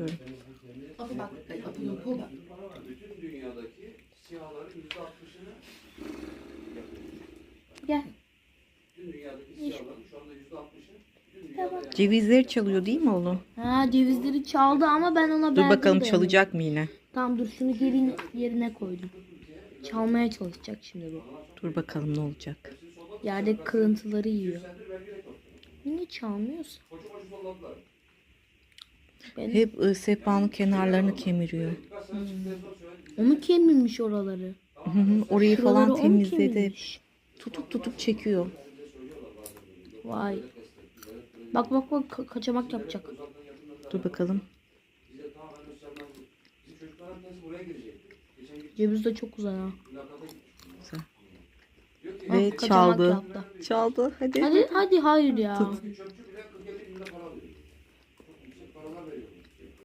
Abi bak, ay, abi yok, o bak. Bütün dünyadaki siyahların yüzde altmışını Gel. bütün dünyadaki siyahların şu anda yüzde altmışı Cevizleri çalıyor değil mi oğlum? Ha cevizleri çaldı ama ben ona Dur bakalım de. çalacak mı yine? Tamam dur şunu geri yerine koydum. Çalmaya çalışacak şimdi bu. Dur bakalım ne olacak. Yerdeki kırıntıları yiyor. Niye çalmıyorsa? Ben Hep ıı, sehpanın kenarlarını kemiriyor. onu kemirmiş oraları. Hı hı, Orayı Şuraları falan temizledi. Tutup tutup çekiyor. Vay. Bak bak bak ka- kaçamak yapacak. Dur bakalım. Ceviz de çok güzel ha. Güzel. Ah, Ve kaçamak çaldı. yaptı. Çaldı. Hadi. Hadi hadi hayır ya. Tut.